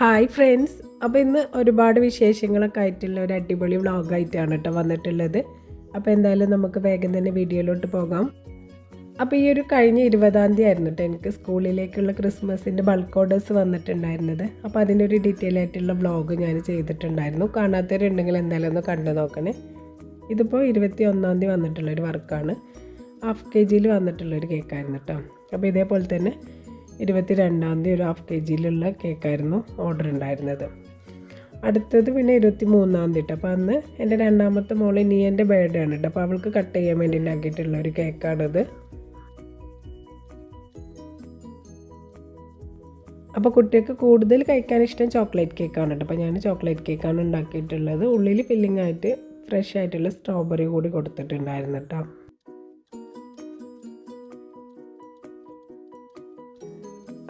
Hi friends അപ്പോൾ ഇന്ന് ഒരുപാട് വിശേഷങ്ങളൊക്കെ ആയിട്ടുള്ള ഒരു അടിപൊളി വ്ളോഗായിട്ടാണ് കേട്ടോ വന്നിട്ടുള്ളത്. അപ്പോൾ എന്തായാലും നമുക്ക് വേഗം തന്നെ വീഡിയോയിലോട്ട് പോകാം. അപ്പോൾ ഈ ഒരു കഴിഞ്ഞ ഇരുപതാം തീയതി ആയിരുന്നു കേട്ടോ എനിക്ക് സ്കൂളിലേക്കുള്ള ക്രിസ്മസിന്റെ ബൾക്ക് ഓർഡേഴ്സ് വന്നിട്ടുണ്ടായിരുന്നത്. അപ്പോൾ അതിന്റെ ഒരു ഡീറ്റെയിൽ ആയിട്ടുള്ള വ്ളോഗ് ഞാൻ ചെയ്തിട്ടുണ്ടായിരുന്നു. കാണാത്തവരുണ്ടെങ്കിൽ എന്തായാലും ഒന്ന് കണ്ടു നോക്കണേ. ഇതിപ്പോൾ ഇരുപത്തി ഒന്നാം തീയതി വന്നിട്ടുള്ളൊരു വർക്കാണ് ഹാഫ് കെ ജിയിൽ വന്നിട്ടുള്ളൊരു കേക്കായിരുന്നു കേട്ടോ അപ്പോൾ ഇതേപോലെ തന്നെ ഇരുപത്തി രണ്ടാം തീയതി ഒരു ഹാഫ് കെ ജിയിലുള്ള കേക്കായിരുന്നു ഓർഡർ ഉണ്ടായിരുന്നത് അടുത്തത് പിന്നെ ഇരുപത്തി മൂന്നാം തീയതി അപ്പോൾ അന്ന് എന്റെ രണ്ടാമത്തെ മോൾ നീ എന്റെ ബേർഡേ ആണ് കേട്ടോ അപ്പോൾ അവൾക്ക് കട്ട് ചെയ്യാൻ വേണ്ടി ഉണ്ടാക്കിയിട്ടുള്ള ഒരു കേക്കാണിത് അപ്പോൾ കുട്ടികൾക്ക് കൂടുതൽ കഴിക്കാൻ ഇഷ്ടം ചോക്ലേറ്റ് കേക്കാണ് കേട്ടോ അപ്പോൾ ഞാൻ ചോക്ലേറ്റ് കേക്കാണ് ഉണ്ടാക്കിയിട്ടുള്ളത്. ഉള്ളിൽ ഫില്ലിംഗ് ആയിട്ട് ഫ്രഷ് ആയിട്ടുള്ള സ്ട്രോബെറി കൂടി കൊടുത്തിട്ടുണ്ടായിരുന്നു കേട്ടോ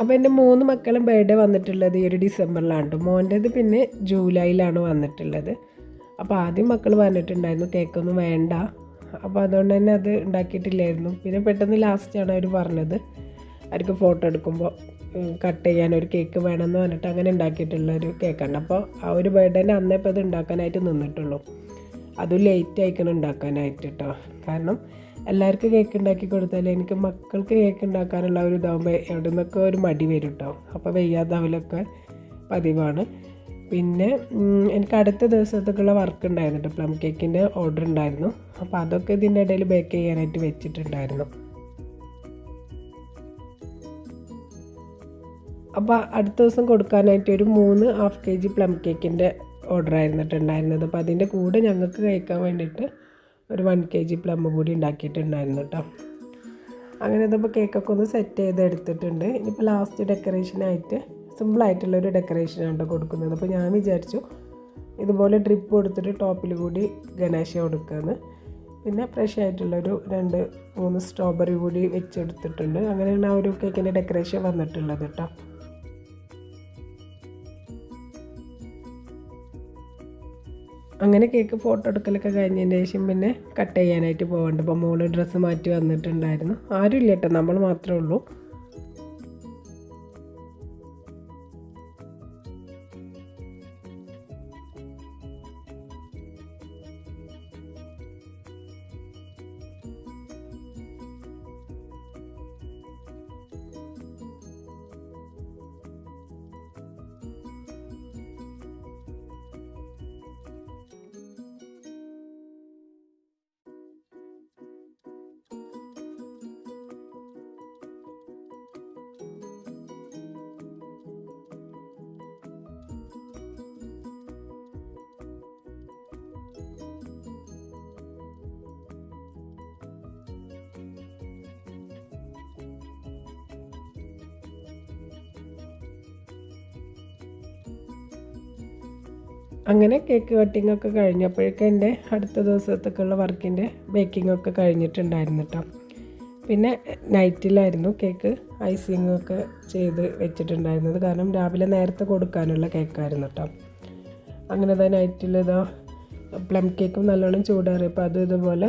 അപ്പോൾ എന്റെ മൂന്ന് മക്കളും ബർത്ത്ഡേ വന്നിട്ടുള്ളത് ഈ ഒരു ഡിസംബറിലാണ് കേട്ടോ പിന്നെ ജൂലൈയിലാണ് വന്നിട്ടുള്ളത്. അപ്പോൾ ആദ്യം മക്കൾ പറഞ്ഞിട്ടുണ്ടായിരുന്നു കേക്കൊന്നും വേണ്ട. അപ്പോൾ അതുകൊണ്ട് തന്നെ അത് ഉണ്ടാക്കിയിട്ടില്ലായിരുന്നു. പിന്നെ പെട്ടെന്ന് ലാസ്റ്റാണ് അവർ പറഞ്ഞത്. അവർക്ക് ഫോട്ടോ എടുക്കുമ്പോൾ കട്ട് ചെയ്യാൻ ഒരു കേക്ക് വേണമെന്ന് പറഞ്ഞിട്ട് അങ്ങനെ ഉണ്ടാക്കിയിട്ടുള്ള ഒരു കേക്കാണ് അപ്പോൾ ആ ഒരു ബർത്ത്ഡേനെ അന്നേ ഇപ്പോൾ അത് ഉണ്ടാക്കാനായിട്ട് നിന്നിട്ടുള്ളൂ. അതും ലേറ്റ് ആയിക്കണം ഉണ്ടാക്കാനായിട്ട് കേട്ടോ കാരണം എല്ലാവർക്കും കേക്ക് ഉണ്ടാക്കി കൊടുത്താൽ എനിക്ക് മക്കൾക്ക് കേക്ക് ഉണ്ടാക്കാനുള്ള ഒരു ഇതാകുമ്പോൾ എവിടെ നിന്നൊക്കെ ഒരു മടി വരും കേട്ടോ അപ്പോൾ വെയ്യാതാവിലൊക്കെ പതിവാണ്. പിന്നെ എനിക്ക് അടുത്ത ദിവസത്തേക്കുള്ള വർക്ക് ഉണ്ടായിരുന്നു പ്ലം കേക്കിന്റെ ഓർഡർ ഉണ്ടായിരുന്നു. അപ്പോൾ അതൊക്കെ ഇതിന്റെ ഇടയിൽ ബേക്ക് ചെയ്യാനായിട്ട് വെച്ചിട്ടുണ്ടായിരുന്നു. അപ്പോൾ അടുത്ത ദിവസം കൊടുക്കാനായിട്ട് ഒരു മൂന്ന് ഹാഫ് കെ ജി പ്ലം കേക്കിന്റെ ഓർഡർ ആയിരുന്നിട്ടുണ്ടായിരുന്നത്. അപ്പോൾ അതിന്റെ കൂടെ ഞങ്ങൾക്ക് കഴിക്കാൻ വേണ്ടിയിട്ട് ഒരു വൺ കെ ജി പ്ലം കൂടി ഉണ്ടാക്കിയിട്ടുണ്ടായിരുന്നു കേട്ടോ അങ്ങനെ ഇതിപ്പോൾ കേക്കൊക്കെ ഒന്ന് സെറ്റ് ചെയ്ത് എടുത്തിട്ടുണ്ട്. ഇനിയിപ്പോൾ ലാസ്റ്റ് ഡെക്കറേഷനായിട്ട് സിമ്പിളായിട്ടുള്ളൊരു ഡെക്കറേഷനാണ് കേട്ടോ കൊടുക്കുന്നത്. അപ്പോൾ ഞാൻ വിചാരിച്ചു ഇതുപോലെ ഡ്രിപ്പ് കൊടുത്തിട്ട് ടോപ്പിൽ കൂടി ഗണേശ കൊടുക്കുകയെന്ന് പിന്നെ ഫ്രഷ് ആയിട്ടുള്ളൊരു രണ്ട് മൂന്ന് സ്ട്രോബെറി കൂടി വെച്ചെടുത്തിട്ടുണ്ട്. അങ്ങനെയാണ് ആ ഒരു കേക്കിന്റെ ഡെക്കറേഷൻ വന്നിട്ടുള്ളത് കേട്ടോ അങ്ങനെ കേക്ക് ഫോട്ടോ എടുക്കലൊക്കെ കഴിഞ്ഞതിന് ശേഷം പിന്നെ കട്ട് ചെയ്യാനായിട്ട് പോകണ്ട അപ്പോൾ മോൾ ഡ്രസ്സ് മാറ്റി വന്നിട്ടുണ്ടായിരുന്നു. ആരും ഇല്ല കേട്ടോ നമ്മൾ മാത്രമേ ഉള്ളൂ. അങ്ങനെ കേക്ക് കട്ടിംഗ് ഒക്കെ കഴിഞ്ഞപ്പോഴേക്കും എന്റെ അടുത്ത ദിവസത്തേക്കുള്ള വർക്കിന്റെ ബേക്കിംഗ് ഒക്കെ കഴിഞ്ഞിട്ടുണ്ടായിരുന്നു കേട്ടോ പിന്നെ നൈറ്റിലായിരുന്നു കേക്ക് ഐസിങ് ഒക്കെ ചെയ്ത് വെച്ചിട്ടുണ്ടായിരുന്നത്. കാരണം രാവിലെ നേരത്തെ കൊടുക്കാനുള്ള കേക്കായിരുന്നു കേട്ടോ അങ്ങനെ തന്നെ നൈറ്റിൽ ഇതാ പ്ലം കേക്കും നല്ലോണം ചൂടേറിയപ്പോൾ അത് ഇതുപോലെ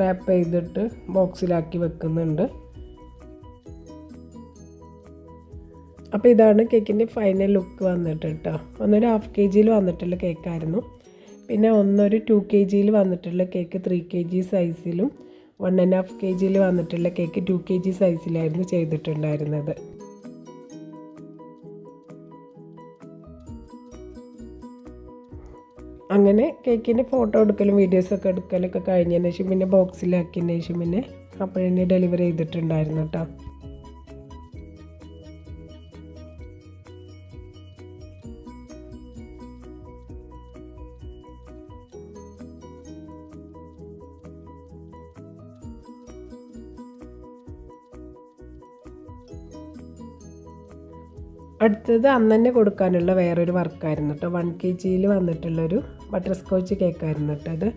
റാപ്പ് ചെയ്തിട്ട് ബോക്സിലാക്കി വെക്കുന്നുണ്ട്. അപ്പോൾ ഇതാണ് കേക്കിന്റെ ഫൈനൽ ലുക്ക് വന്നിട്ട് കേട്ടോ ഒന്നൊരു ഹാഫ് കെ ജിയിൽ വന്നിട്ടുള്ള കേക്കായിരുന്നു പിന്നെ ഒന്നൊരു ടു കെ ജിയിൽ വന്നിട്ടുള്ള കേക്ക് ത്രീ കെ ജി സൈസിലും വൺ ആൻഡ് ഹാഫ് കെ ജിയിൽ വന്നിട്ടുള്ള കേക്ക് ടു കെ ജി സൈസിലായിരുന്നു ചെയ്തിട്ടുണ്ടായിരുന്നത്. അങ്ങനെ കേക്കിന്റെ ഫോട്ടോ എടുക്കലും വീഡിയോസൊക്കെ എടുക്കലൊക്കെ കഴിഞ്ഞതിന് ശേഷം പിന്നെ ബോക്സിലാക്കിയതിന് ശേഷം പിന്നെ അപ്പോഴെന്നെ ഡെലിവറി ചെയ്തിട്ടുണ്ടായിരുന്നു കേട്ടോ അടുത്തത് അന്ന് തന്നെ കൊടുക്കാനുള്ള വേറൊരു വർക്കായിരുന്നു കേട്ടോ. വൺ കെ ജിയിൽ വന്നിട്ടുള്ളൊരു ബട്ടർ സ്കോച്ച് കേക്കായിരുന്നു കേട്ടോ അത്.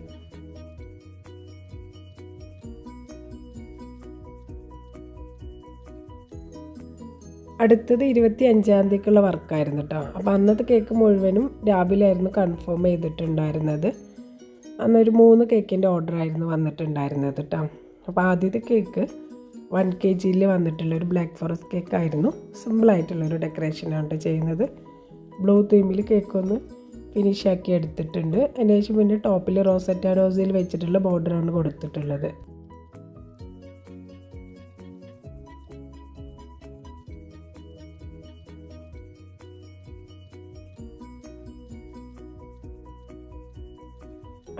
അടുത്തത് ഇരുപത്തി അഞ്ചാം തീയതിക്കുള്ള വർക്കായിരുന്നു കേട്ടോ. അപ്പോൾ അന്നത്തെ കേക്ക് മുഴുവനും രാവിലെ ആയിരുന്നു കൺഫേം ചെയ്തിട്ടുണ്ടായിരുന്നത്. അന്നൊരു മൂന്ന് കേക്കിന്റെ ഓർഡർ ആയിരുന്നു വന്നിട്ടുണ്ടായിരുന്നത് കേട്ടോ. അപ്പോൾ ആദ്യത്തെ കേക്ക് വൺ കെ ജിയിൽ വന്നിട്ടുള്ള ഒരു ബ്ലാക്ക് ഫോറസ്റ്റ് കേക്ക് ആയിരുന്നു സിമ്പിളായിട്ടുള്ളൊരു ഡെക്കറേഷനാണ് ചെയ്യുന്നത്. ബ്ലൂ തീമിൽ കേക്ക് ഒന്ന് ഫിനിഷ് ആക്കി എടുത്തിട്ടുണ്ട്. അതിന് ശേഷം പിന്നെ ടോപ്പിൽ റോസറ്റ റോസിൽ വെച്ചിട്ടുള്ള ബോർഡറാണ് കൊടുത്തിട്ടുള്ളത്.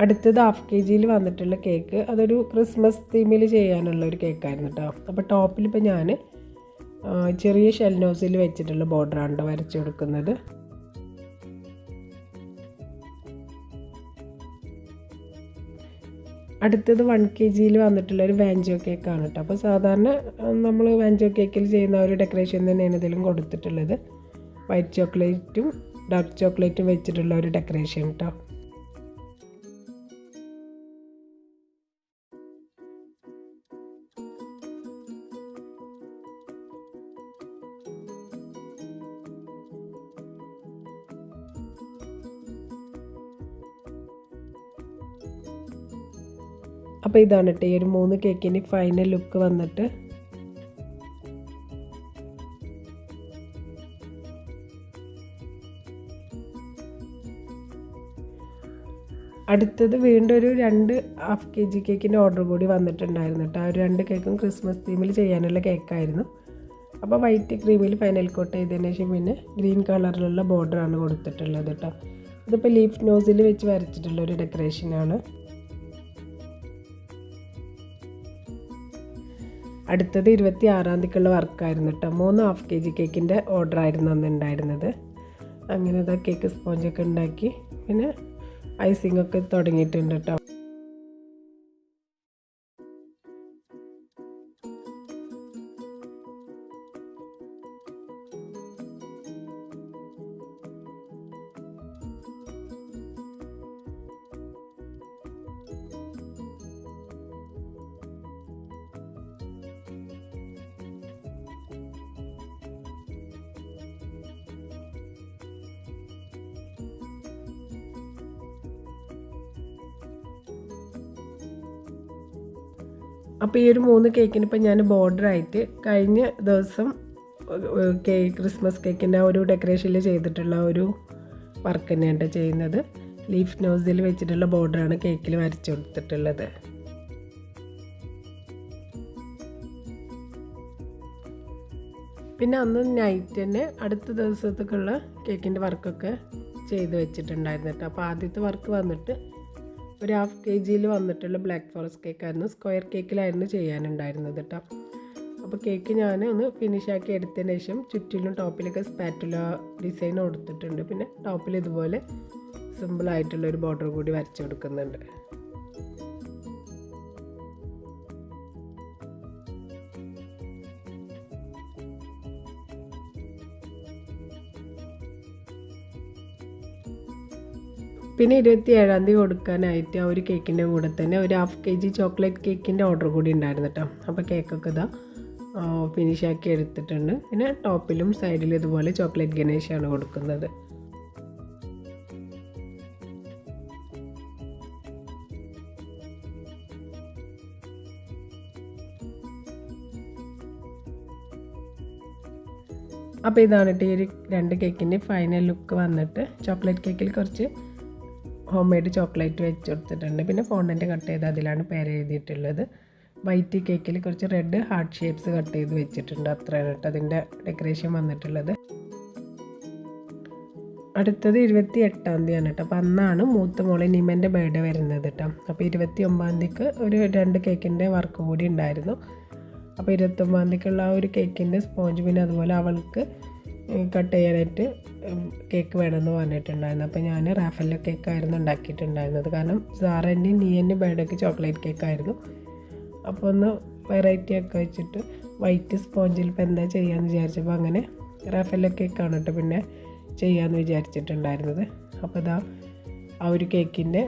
അടുത്തത് ഹാഫ് കെ ജിയിൽ വന്നിട്ടുള്ള കേക്ക് അതൊരു ക്രിസ്മസ് തീമിൽ ചെയ്യാനുള്ള ഒരു കേക്കായിരുന്നു കേട്ടോ അപ്പോൾ ടോപ്പിൽ ഇപ്പോൾ ഞാൻ ചെറിയ ഷെൽനോസിൽ വെച്ചിട്ടുള്ള ബോർഡറാണ് വരച്ചു കൊടുക്കുന്നത്. അടുത്തത് വൺ കെ ജിയിൽ വന്നിട്ടുള്ള ഒരു വാഞ്ചോ കേക്കാണ് കേട്ടോ അപ്പോൾ സാധാരണ നമ്മൾ വാഞ്ചോ കേക്കിൽ ചെയ്യുന്ന ഒരു ഡെക്കറേഷൻ തന്നെയാണ് ഇതിലും കൊടുത്തിട്ടുള്ളത്. വൈറ്റ് ചോക്ലേറ്റും ഡാർക്ക് ചോക്ലേറ്റും വെച്ചിട്ടുള്ള ഒരു ഡെക്കറേഷൻ കേട്ടോ അപ്പോൾ ഇതാണ് കേട്ടോ ഈ ഒരു മൂന്ന് കേക്കിന് ഫൈനൽ ലുക്ക് വന്നിട്ട്. അടുത്തത് വീണ്ടും ഒരു രണ്ട് ഹാഫ് കെ ജി കേക്കിന്റെ ഓർഡർ കൂടി വന്നിട്ടുണ്ടായിരുന്നു കേട്ടോ ആ ഒരു രണ്ട് കേക്കും ക്രിസ്മസ് തീമിൽ ചെയ്യാനുള്ള കേക്കായിരുന്നു. അപ്പോൾ വൈറ്റ് ക്രീമിൽ ഫൈനൽ കോട്ട് ചെയ്തതിന് ശേഷം പിന്നെ ഗ്രീൻ കളറിലുള്ള ബോർഡറാണ് കൊടുത്തിട്ടുള്ളത് കേട്ടോ ഇതിപ്പോൾ ലീഫ് നോസിൽ വെച്ച് വരച്ചിട്ടുള്ള ഒരു ഡെക്കറേഷനാണ് അടുത്തത് ഇരുപത്തി ആറാം തീയതിക്കുള്ള വർക്കായിരുന്നു കേട്ടോ. മൂന്ന് ഹാഫ് കെ ജി കേക്കിന്റെ ഓർഡർ ആയിരുന്നു അന്ന് ഉണ്ടായിരുന്നത്. അങ്ങനെ അതാ കേക്ക് സ്പോഞ്ചൊക്കെ ഉണ്ടാക്കി. പിന്നെ ഐസിംഗ് ഒക്കെ തുടങ്ങിയിട്ടുണ്ട് കേട്ടോ. ഒരു മൂന്ന് കേക്കിന് ഇപ്പം ഞാൻ ബോർഡറായിട്ട് കഴിഞ്ഞ ദിവസം കേക്ക് ക്രിസ്മസ് കേക്കിന്റെ ഒരു ഡെക്കറേഷനിൽ ചെയ്തിട്ടുള്ള ഒരു വർക്ക് തന്നെയാണ് ചെയ്യുന്നത്. ലീഫ് നോസിൽ വെച്ചിട്ടുള്ള ബോർഡറാണ് കേക്കിൽ വരച്ചു കൊടുത്തിട്ടുള്ളത്. പിന്നെ അന്ന് നൈറ്റ് തന്നെ അടുത്ത ദിവസത്തേക്കുള്ള കേക്കിന്റെ വർക്കൊക്കെ ചെയ്ത് വെച്ചിട്ടുണ്ടായിരുന്നു കേട്ടോ അപ്പോൾ ആദ്യത്തെ വർക്ക് വന്നിട്ട് ഒരു ഹാഫ് കെ ജിയിൽ വന്നിട്ടുള്ള ബ്ലാക്ക് ഫോറസ്റ്റ് കേക്കായിരുന്നു സ്ക്വയർ കേക്കിലായിരുന്നു ചെയ്യാനുണ്ടായിരുന്നത് കേട്ടോ അപ്പോൾ കേക്ക് ഞാൻ ഒന്ന് ഫിനിഷാക്കി എടുത്തതിന് ശേഷം ചുറ്റിലും ടോപ്പിലൊക്കെ സ്പാറ്റുല ഡിസൈൻ കൊടുത്തിട്ടുണ്ട്. പിന്നെ ടോപ്പിൽ ഇതുപോലെ സിമ്പിളായിട്ടുള്ള ഒരു ബോർഡർ കൂടി വരച്ചു കൊടുക്കുന്നുണ്ട്. പിന്നെ ഇരുപത്തി ഏഴാം തീയതി കൊടുക്കാനായിട്ട് ആ ഒരു കേക്കിന്റെ കൂടെ തന്നെ ഒരു ഹാഫ് കെ ജി ചോക്ലേറ്റ് കേക്കിന്റെ ഓർഡർ കൂടി ഉണ്ടായിരുന്നു കേട്ടോ അപ്പോൾ കേക്കൊക്കെ ഇതാ ഫിനിഷ് ആക്കി എടുത്തിട്ടുണ്ട്. പിന്നെ ടോപ്പിലും സൈഡിലും ഇതുപോലെ ചോക്ലേറ്റ് ഗണേശാണ് കൊടുക്കുന്നത്. അപ്പോൾ ഇതാണ് കേട്ടോ ഈ ഒരു രണ്ട് കേക്കിന്റെ ഫൈനൽ ലുക്ക് വന്നിട്ട്. ചോക്ലേറ്റ് കേക്കിൽ കുറച്ച് ഹോം മെയ്ഡ് ചോക്ലേറ്റ് വെച്ച് കൊടുത്തിട്ടുണ്ട്. പിന്നെ ഫോണ്ടന്റ് കട്ട് ചെയ്ത് അതിലാണ് പേര് എഴുതിയിട്ടുള്ളത്. വൈറ്റ് കേക്കിൽ കുറച്ച് റെഡ് ഹാർട്ട് ഷേപ്സ് കട്ട് ചെയ്ത് വെച്ചിട്ടുണ്ട് അത്രയാണ് കേട്ടോ അതിന്റെ ഡെക്കറേഷൻ വന്നിട്ടുള്ളത്. അടുത്തത് ഇരുപത്തി എട്ടാം തീയതിയാണ് കേട്ടോ. അപ്പോൾ അന്നാണ് മൂത്ത മോളെ നിമന്റെ ബർത്ത്ഡേ വരുന്നത് കേട്ടോ. അപ്പോൾ ഇരുപത്തി ഒമ്പതാം തീയതിക്ക് ഒരു രണ്ട് കേക്കിന്റെ വർക്ക് കൂടി ഉണ്ടായിരുന്നു. അപ്പോൾ ഇരുപത്തൊമ്പതാം തീയതിക്കുള്ള ആ ഒരു കേക്കിന്റെ സ്പോഞ്ച് പിന്നെ അതുപോലെ അവൾക്ക് കട്ട് ചെയ്യാനായിട്ട് കേക്ക് വേണമെന്ന് പറഞ്ഞിട്ടുണ്ടായിരുന്നു. അപ്പോൾ ഞാൻ റാഫലിലെ കേക്കായിരുന്നു ഉണ്ടാക്കിയിട്ടുണ്ടായിരുന്നത്. കാരണം സാറന്റെ നീ എന്റെ ബേഡൊക്കെ ചോക്ലേറ്റ് കേക്കായിരുന്നു അപ്പോൾ ഒന്ന് വെറൈറ്റി ഒക്കെ വെച്ചിട്ട് വൈറ്റ് സ്പോഞ്ചിൽ ഇപ്പോൾ എന്താ ചെയ്യാമെന്ന് വിചാരിച്ചപ്പോൾ അങ്ങനെ റാഫലിലെ കേക്കാണ് കേട്ടോ പിന്നെ ചെയ്യാമെന്ന് വിചാരിച്ചിട്ടുണ്ടായിരുന്നത്. അപ്പോൾ ഇതാ ആ ഒരു കേക്കിന്റെ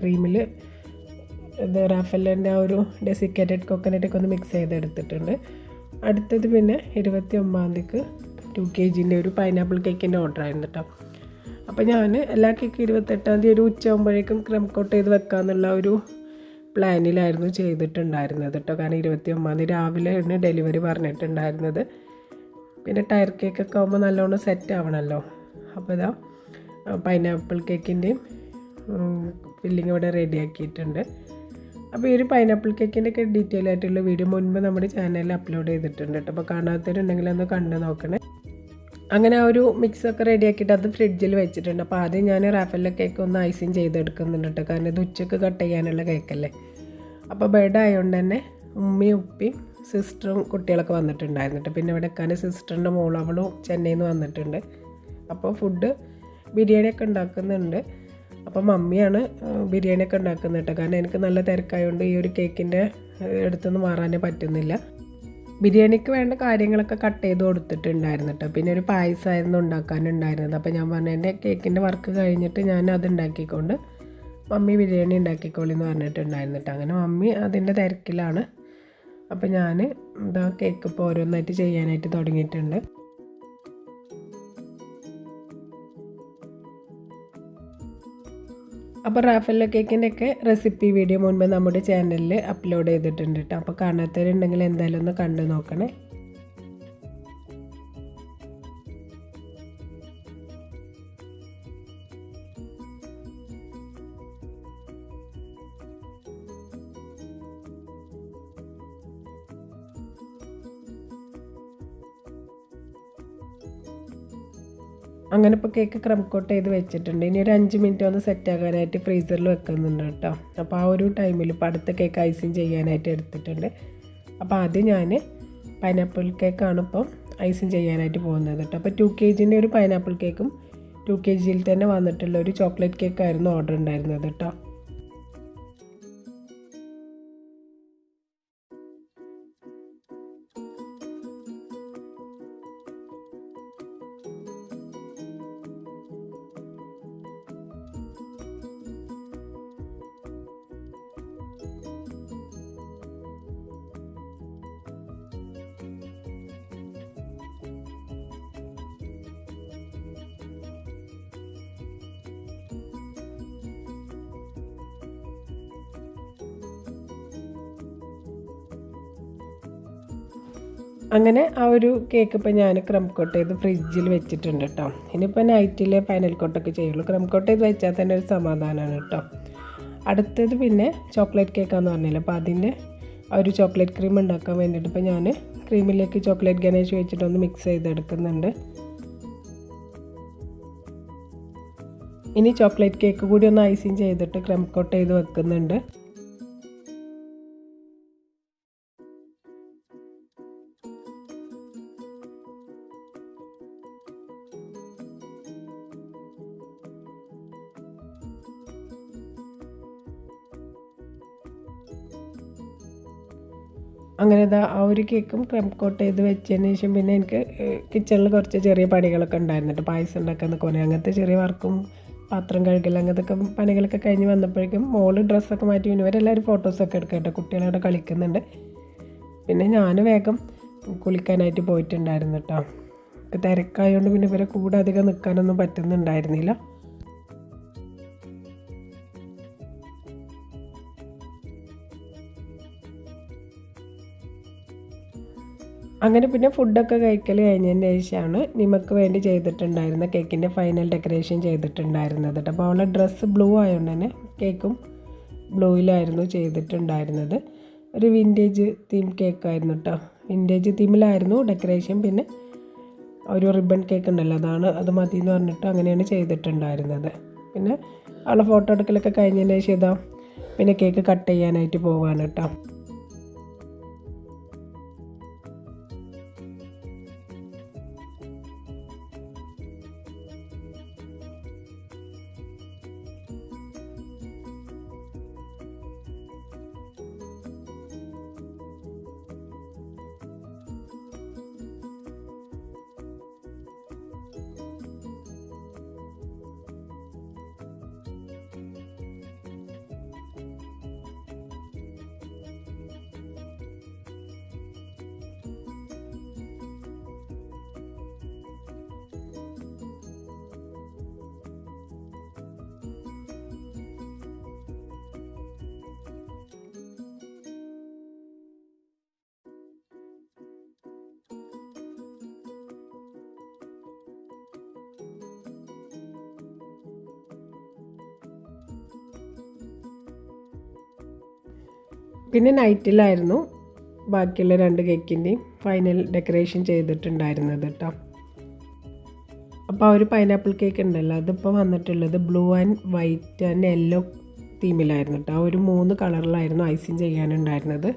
ക്രീമിൽ ഇത് റാഫലിന്റെ ആ ഒരു ഡെസിക്കേറ്റഡ് കൊക്കനറ്റൊക്കെ ഒന്ന് മിക്സ് ചെയ്തെടുത്തിട്ടുണ്ട്. അടുത്തത് പിന്നെ ഇരുപത്തി ഒമ്പതാം തീയതിക്ക് ടു കെ ജിന്റെ ഒരു പൈനാപ്പിൾ കേക്കിന്റെ ഓർഡർ ആയിരുന്നു കേട്ടോ അപ്പോൾ ഞാൻ എല്ലാ കേക്ക് ഇരുപത്തെട്ടാം തീയതി ഒരു ഉച്ചയാകുമ്പോഴേക്കും ക്രം കോട്ട് ചെയ്ത് വെക്കാമെന്നുള്ള ഒരു പ്ലാനിലായിരുന്നു ചെയ്തിട്ടുണ്ടായിരുന്നത് കേട്ടോ കാരണം ഇരുപത്തി ഒമ്പതാം തീയതി രാവിലെയാണ് ഡെലിവറി പറഞ്ഞിട്ടുണ്ടായിരുന്നത്. പിന്നെ ടയർ കേക്കൊക്കെ ആകുമ്പോൾ നല്ലോണം സെറ്റ് ആവണമല്ലോ അപ്പോൾ ഇതാ പൈനാപ്പിൾ കേക്കിന്റെയും ഫില്ലിങ് ഇവിടെ റെഡി ആക്കിയിട്ടുണ്ട്. അപ്പോൾ ഈ ഒരു പൈനാപ്പിൾ കേക്കിന്റെ ഒക്കെ ഡീറ്റെയിൽ ആയിട്ടുള്ള വീഡിയോ മുൻപ് നമ്മുടെ ചാനലിൽ അപ്ലോഡ് ചെയ്തിട്ടുണ്ട് കേട്ടോ അപ്പോൾ കാണാത്തവരുണ്ടെങ്കിൽ ഒന്ന് കണ്ടു നോക്കണേ. അങ്ങനെ ആ ഒരു മിക്സൊക്കെ റെഡി ആക്കിയിട്ട് അത് ഫ്രിഡ്ജിൽ വെച്ചിട്ടുണ്ട്. അപ്പോൾ ആദ്യം ഞാൻ റാഫലിലെ കേക്ക് ഒന്ന് ഐസിങ് ചെയ്തെടുക്കുന്നുണ്ട് കേട്ടോ കാരണം ഇത് ഉച്ചയ്ക്ക് കട്ട് ചെയ്യാനുള്ള കേക്കല്ലേ അപ്പോൾ ബേഡ് ആയതുകൊണ്ട് തന്നെ ഉമ്മയും ഉപ്പയും സിസ്റ്ററും കുട്ടികളൊക്കെ വന്നിട്ടുണ്ടായിരുന്നുട്ടോ. പിന്നെ ഇവിടെ എക്കാന്റെ സിസ്റ്ററിന്റെ മോളും അവളും ചെന്നൈയിൽ നിന്ന് വന്നിട്ടുണ്ട്. അപ്പോൾ ഫുഡ് ബിരിയാണിയൊക്കെ ഉണ്ടാക്കുന്നുണ്ട്. അപ്പോൾ മമ്മിയാണ് ബിരിയാണിയൊക്കെ ഉണ്ടാക്കുന്നത് കേട്ടോ കാരണം എനിക്ക് നല്ല തിരക്കായതുകൊണ്ട് ഈ ഒരു കേക്കിന്റെ അടുത്തുനിന്ന് മാറാനേ പറ്റുന്നില്ല. ബിരിയാണിക്ക് വേണ്ട കാര്യങ്ങളൊക്കെ കട്ട് ചെയ്ത് കൊടുത്തിട്ടുണ്ടായിരുന്നു കേട്ടോ പിന്നെ ഒരു പായസമായിരുന്നു ഉണ്ടാക്കാനുണ്ടായിരുന്നത്. അപ്പോൾ ഞാൻ പറഞ്ഞു എന്റെ കേക്കിന്റെ വർക്ക് കഴിഞ്ഞിട്ട് ഞാൻ അത് ഉണ്ടാക്കിക്കൊണ്ട് മമ്മി ബിരിയാണി ഉണ്ടാക്കിക്കോളി എന്ന് പറഞ്ഞിട്ടുണ്ടായിരുന്നു കേട്ടോ അങ്ങനെ മമ്മി അതിന്റെ തിരക്കിലാണ്. അപ്പോൾ ഞാൻ എന്താ കേക്ക് ഇപ്പോൾ ഓരോന്നായിട്ട് ചെയ്യാനായിട്ട് തുടങ്ങിയിട്ടുണ്ട്. അപ്പോൾ റാഫല്ല കേക്കിന്റെ ഒക്കെ റെസിപ്പി വീഡിയോ മുൻപ് നമ്മുടെ ചാനലിൽ അപ്ലോഡ് ചെയ്തിട്ടുണ്ട് കേട്ടോ. അപ്പോൾ കാണാത്തവരുണ്ടെങ്കിൽ എന്തായാലും ഒന്ന് കണ്ടു നോക്കണേ. അങ്ങനെ ഇപ്പോൾ കേക്ക് ക്രം കോട്ട് ചെയ്ത് വെച്ചിട്ടുണ്ട്. ഇനി ഒരു അഞ്ച് മിനിറ്റ് ഒന്ന് സെറ്റ് ആകാനായിട്ട് ഫ്രീസറിൽ വെക്കുന്നുണ്ട് കേട്ടോ. അപ്പോൾ ആ ഒരു ടൈമിൽ ഇപ്പോൾ അടുത്ത കേക്ക് ഐസിങ് ചെയ്യാനായിട്ട് എടുത്തിട്ടുണ്ട്. അപ്പോൾ ആദ്യം ഞാൻ പൈനാപ്പിൾ കേക്കാണ് ഇപ്പം ഐസിങ് ചെയ്യാനായിട്ട് പോകുന്നത് കേട്ടോ. അപ്പോൾ ടു കെ ജിന്റെ ഒരു പൈനാപ്പിൾ കേക്കും ടു കെ ജിയിൽ തന്നെ വന്നിട്ടുള്ള ഒരു ചോക്ലേറ്റ് കേക്കായിരുന്നു ഓർഡർ ഉണ്ടായിരുന്നത് കേട്ടോ. അങ്ങനെ ആ ഒരു കേക്ക് ഇപ്പോൾ ഞാൻ ക്രം കോട്ട് ചെയ്ത് ഫ്രിഡ്ജിൽ വെച്ചിട്ടുണ്ട് കേട്ടോ ഇനിയിപ്പോൾ നൈറ്റിൽ ഫൈനൽ കോട്ടൊക്കെ ചെയ്യുള്ളൂ. ക്രം കോട്ട് ചെയ്ത് വെച്ചാൽ തന്നെ ഒരു സമാധാനമാണ് കേട്ടോ അടുത്തത് പിന്നെ ചോക്ലേറ്റ് കേക്കാന്ന് പറഞ്ഞില്ല. അപ്പോൾ അതിന്റെ ഒരു ചോക്ലേറ്റ് ക്രീം ഉണ്ടാക്കാൻ വേണ്ടിയിട്ട് ഇപ്പോൾ ഞാൻ ക്രീമിലേക്ക് ചോക്ലേറ്റ് ഗണേഷ് വെച്ചിട്ടൊന്ന് മിക്സ് ചെയ്തെടുക്കുന്നുണ്ട്. ഇനി ചോക്ലേറ്റ് കേക്ക് കൂടി ഒന്ന് ഐസിങ് ചെയ്തിട്ട് ക്രം കോട്ട് ചെയ്ത് വെക്കുന്നുണ്ട്. അങ്ങനെ ഇതാ ആ ഒരു കേക്കും ക്രം കോട്ട് ചെയ്ത് വെച്ചതിന് ശേഷം പിന്നെ എനിക്ക് കിച്ചണിൽ കുറച്ച് ചെറിയ പണികളൊക്കെ ഉണ്ടായിരുന്നിട്ട്. പായസം ഉണ്ടാക്കാന്നൊക്കെ പറഞ്ഞു. അങ്ങനത്തെ ചെറിയ വർക്കും പാത്രം കഴുകൽ അങ്ങനത്തെ പണികളൊക്കെ കഴിഞ്ഞ് വന്നപ്പോഴേക്കും മോൾ ഡ്രസ്സൊക്കെ മാറ്റി. ഇവരെല്ലാവരും ഫോട്ടോസൊക്കെ എടുക്കട്ടെ കുട്ടികളവിടെ കളിക്കുന്നുണ്ട്. പിന്നെ ഞാൻ വേഗം കുളിക്കാനായിട്ട് പോയിട്ടുണ്ടായിരുന്നു കേട്ടോ. തിരക്കായതുകൊണ്ട് പിന്നെ ഇവരെ കൂടെ അധികം നിൽക്കാനൊന്നും പറ്റുന്നുണ്ടായിരുന്നില്ല. അങ്ങനെ പിന്നെ ഫുഡൊക്കെ കഴിക്കൽ കഴിഞ്ഞതിന് ശേഷമാണ് നിമക്ക് വേണ്ടി ചെയ്തിട്ടുണ്ടായിരുന്ന കേക്കിന്റെ ഫൈനൽ ഡെക്കറേഷൻ ചെയ്തിട്ടുണ്ടായിരുന്നത് കേട്ടോ. അപ്പോൾ അവളുടെ ഡ്രസ്സ് ബ്ലൂ ആയതുകൊണ്ട് തന്നെ കേക്കും ബ്ലൂയിലായിരുന്നു ചെയ്തിട്ടുണ്ടായിരുന്നത്. ഒരു വിന്റേജ് തീം കേക്കായിരുന്നു കേട്ടോ. വിന്റേജ് തീമിലായിരുന്നു ഡെക്കറേഷൻ പിന്നെ ഒരു റിബൺ കേക്ക് ഉണ്ടല്ലോ അതാണ് അത് മതി എന്ന് പറഞ്ഞിട്ട് അങ്ങനെയാണ് ചെയ്തിട്ടുണ്ടായിരുന്നത്. പിന്നെ അവളെ ഫോട്ടോ എടുക്കലൊക്കെ കഴിഞ്ഞതിന് ശേഷം ഇതാ പിന്നെ കേക്ക് കട്ട് ചെയ്യാനായിട്ട് പോവാണ് കേട്ടോ. പിന്നെ നൈറ്റിലായിരുന്നു ബാക്കിയുള്ള രണ്ട് കേക്കിന്റെയും ഫൈനൽ ഡെക്കറേഷൻ ചെയ്തിട്ടുണ്ടായിരുന്നത് കേട്ടോ. അപ്പോൾ ആ ഒരു പൈനാപ്പിൾ കേക്ക് ഉണ്ടല്ലോ അതിപ്പോൾ വന്നിട്ടുള്ളത് blue and white and yellow തീമിലായിരുന്നു കേട്ടോ. ആ ഒരു മൂന്ന് കളറിലായിരുന്നു ഐസിങ് ചെയ്യാനുണ്ടായിരുന്നത്.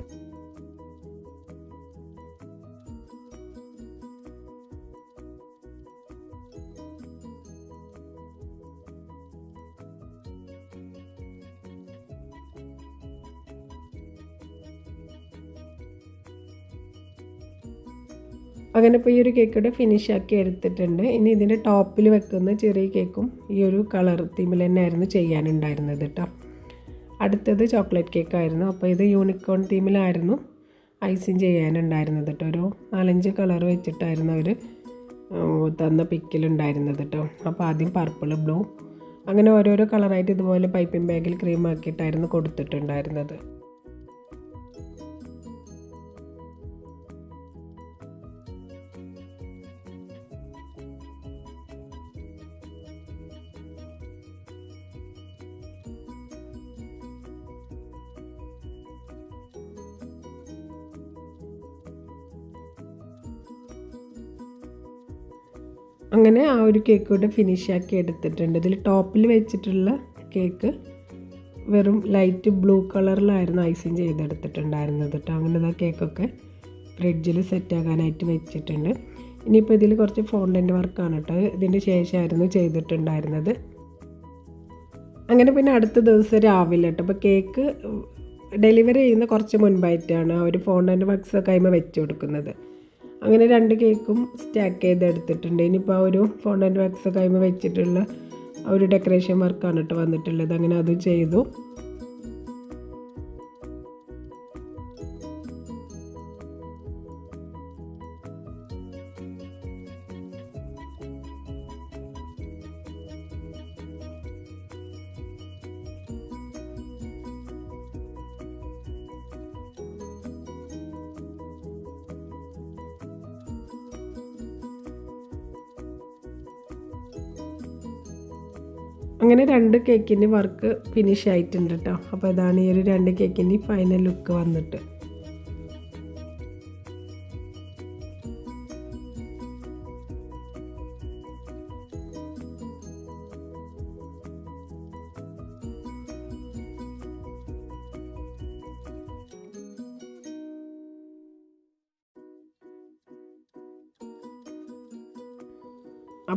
അങ്ങനെ ഇപ്പോൾ ഈ ഒരു കേക്കിവിടെ ഫിനിഷ് ആക്കി എടുത്തിട്ടുണ്ട്. ഇനി ഇതിന്റെ ടോപ്പിൽ വെക്കുന്ന ചെറിയ കേക്കും ഈ ഒരു കളർ തീമിൽ തന്നെ ആയിരുന്നു ചെയ്യാനുണ്ടായിരുന്നത് കേട്ടോ അടുത്തത് ചോക്ലേറ്റ് കേക്കായിരുന്നു അപ്പോൾ ഇത് യൂണിക്കോൺ തീമിലായിരുന്നു ഐസിങ് ചെയ്യാനുണ്ടായിരുന്നത് കേട്ടോ ഒരു നാലഞ്ച് കളർ വെച്ചിട്ടായിരുന്നു അവർ തന്ന പിക്കിലുണ്ടായിരുന്നത് കേട്ടോ അപ്പോൾ ആദ്യം പർപ്പിൾ ബ്ലൂ അങ്ങനെ ഓരോരോ കളറായിട്ട് ഇതുപോലെ പൈപ്പിംഗ് ബാഗിൽ ക്രീം ആക്കിയിട്ടായിരുന്നു കൊടുത്തിട്ടുണ്ടായിരുന്നത്. അങ്ങനെ ആ ഒരു കേക്ക് കൂടെ ഫിനിഷാക്കി എടുത്തിട്ടുണ്ട്. ഇതിൽ ടോപ്പിൽ വെച്ചിട്ടുള്ള കേക്ക് വെറും ലൈറ്റ് ബ്ലൂ കളറിലായിരുന്നു ഐസിങ് ചെയ്തെടുത്തിട്ടുണ്ടായിരുന്നത് കേട്ടോ. അങ്ങനെ ആ കേക്കൊക്കെ ഫ്രിഡ്ജിൽ സെറ്റാകാനായിട്ട് വെച്ചിട്ടുണ്ട്. ഇനിയിപ്പോൾ ഇതിൽ കുറച്ച് ഫോണ്ടന്റ് വർക്കാണ് കേട്ടോ. ഇതിന്റെ ശേഷമായിരുന്നു ചെയ്തിട്ടുണ്ടായിരുന്നത്. അങ്ങനെ പിന്നെ അടുത്ത ദിവസം രാവിലെ കേട്ടോ. അപ്പോൾ കേക്ക് ഡെലിവറി ചെയ്യുന്ന കുറച്ച് മുൻപായിട്ടാണ് ആ ഒരു ഫോണ്ടന്റ് വർക്ക്സൊക്കെ അതിമ വെച്ച് കൊടുക്കുന്നത്. അങ്ങനെ രണ്ട് കേക്കും സ്റ്റാക്ക് ചെയ്ത് എടുത്തിട്ടുണ്ട് ഇനിയിപ്പോൾ ഒരു ഫോണ്ടന്റ് വാക്സ് കൈമ വെച്ചിട്ടുള്ള ഒരു ഡെക്കറേഷൻ വർക്കാണ് കേട്ടോ വന്നിട്ടുള്ളത്. അങ്ങനെ അത് ചെയ്തു. രണ്ട് കേക്കിന്റെ വർക്ക് ഫിനിഷ് ആയിട്ടുണ്ട് കേട്ടോ അപ്പോൾ ഇതാണ് ഈ ഒരു രണ്ട് കേക്കിന്റെ ഫൈനൽ ലുക്ക് വന്നിട്ട്.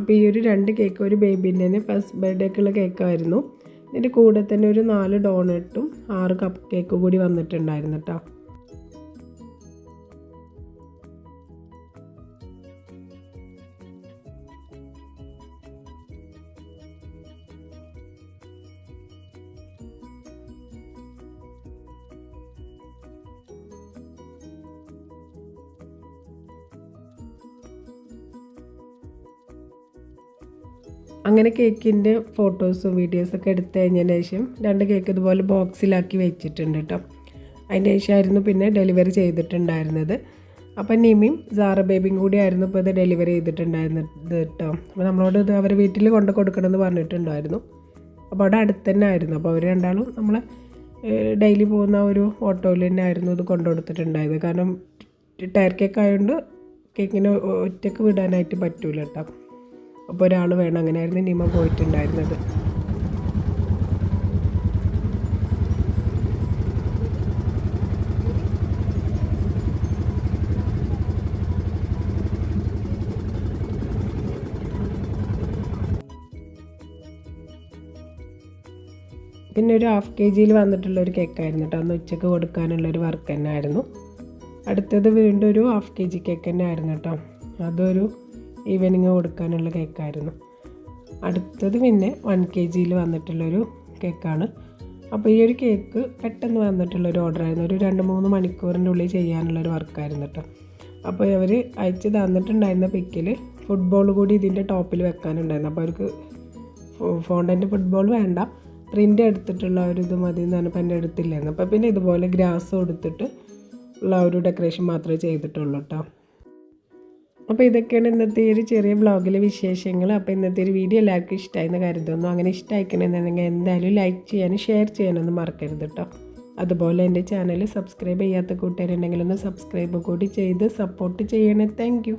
അപ്പോൾ ഈ ഒരു രണ്ട് കേക്ക് ഒരു ബേബീന്റെ ഫസ്റ്റ് ബർത്ത്ഡേക്കുള്ള കേക്കായിരുന്നു ഇതിന്റെ കൂടെ തന്നെ ഒരു നാല് ഡോണട്ടും ആറ് കപ്പ് കേക്ക് കൂടി വന്നിട്ടുണ്ടായിരുന്നു കേട്ടോ അങ്ങനെ കേക്കിന്റെ ഫോട്ടോസും വീഡിയോസൊക്കെ എടുത്തു കഴിഞ്ഞതിന് ശേഷം രണ്ട് കേക്ക് ഇതുപോലെ ബോക്സിലാക്കി വെച്ചിട്ടുണ്ട് കേട്ടോ. അതിന്റെ ശേഷമായിരുന്നു പിന്നെ ഡെലിവറി ചെയ്തിട്ടുണ്ടായിരുന്നത്. അപ്പം നിമിയും സാറ ബേബിയും കൂടി ആയിരുന്നു ഇപ്പോൾ ഇത് ഡെലിവറി ചെയ്തിട്ടുണ്ടായിരുന്നത് കേട്ടോ. അപ്പോൾ നമ്മളോട് ഇത് അവരെ വീട്ടിൽ കൊണ്ട് കൊടുക്കണമെന്ന് പറഞ്ഞിട്ടുണ്ടായിരുന്നു. അപ്പോൾ അവിടെ അടുത്ത് തന്നെ ആയിരുന്നു. അപ്പോൾ അവർ രണ്ടാളും നമ്മൾ ഡെയിലി പോകുന്ന ഒരു ഓട്ടോയിൽ തന്നെ ആയിരുന്നു ഇത് കൊണ്ടുകൊടുത്തിട്ടുണ്ടായത് കാരണം ടയർ കേക്ക് ആയതുകൊണ്ട് കേക്കിന് ഒറ്റയ്ക്ക് വിടാനായിട്ട് പറ്റൂല കേട്ടോ. അപ്പോൾ ഒരാൾ വേണം. അങ്ങനെയായിരുന്നു നിമ പോയിട്ടുണ്ടായിരുന്നത്. പിന്നെ ഒരു ഹാഫ് കെ ജിയിൽ വന്നിട്ടുള്ള ഒരു കേക്കായിരുന്നു കേട്ടോ അന്ന് ഉച്ചയ്ക്ക് കൊടുക്കാനുള്ള ഒരു വർക്ക് തന്നെ ആയിരുന്നു അടുത്തത് വീണ്ടും ഒരു ഹാഫ് കെ ജി കേക്ക് തന്നെ ആയിരുന്നു കേട്ടോ അതൊരു ഈവനിങ് കൊടുക്കാനുള്ള കേക്കായിരുന്നു അടുത്തത് പിന്നെ വൺ കെ ജിയിൽ വന്നിട്ടുള്ളൊരു കേക്കാണ് അപ്പോൾ ഈ ഒരു കേക്ക് പെട്ടെന്ന് വന്നിട്ടുള്ളൊരു ഓർഡറായിരുന്നു ഒരു രണ്ട് മൂന്ന് മണിക്കൂറിന്റെ ഉള്ളിൽ ചെയ്യാനുള്ളൊരു വർക്കായിരുന്നു കേട്ടോ അപ്പോൾ അവർ അയച്ച് തന്നിട്ടുണ്ടായിരുന്ന പിക്കിൽ ഫുട്ബോൾ കൂടി ഇതിന്റെ ടോപ്പിൽ വെക്കാനുണ്ടായിരുന്നു. അപ്പോൾ അവർക്ക് ഫോണ്ടന്റെ ഫുട്ബോൾ വേണ്ട. പ്രിന്റ് എടുത്തിട്ടുള്ള ഒരു ഇത് മതി എന്ന് പറഞ്ഞപ്പോൾ എന്റെ എടുത്തില്ലായിരുന്നു അപ്പോൾ പിന്നെ ഇതുപോലെ ഗ്രാസ് കൊടുത്തിട്ട് ഉള്ള ഒരു ഡെക്കറേഷൻ മാത്രമേ ചെയ്തിട്ടുള്ളൂ കേട്ടോ അപ്പോൾ ഇതൊക്കെയാണ് ഇന്നത്തെ ഒരു ചെറിയ ബ്ലോഗിലെ വിശേഷങ്ങൾ. അപ്പോൾ ഇന്നത്തെ ഒരു വീഡിയോ എല്ലാവർക്കും ഇഷ്ടമായി എന്ന് കരുതുന്നു. അങ്ങനെ ഇഷ്ടമായിക്കണമെന്നുണ്ടെങ്കിൽ എന്തായാലും ലൈക്ക് ചെയ്യാനും ഷെയർ ചെയ്യാനൊന്നും മറക്കരുത് കേട്ടോ അതുപോലെ എന്റെ ചാനൽ സബ്സ്ക്രൈബ് ചെയ്യാത്ത കൂട്ടുകാരുണ്ടെങ്കിൽ ഒന്ന് സബ്സ്ക്രൈബ് കൂടി ചെയ്ത് സപ്പോർട്ട് ചെയ്യണേ. താങ്ക്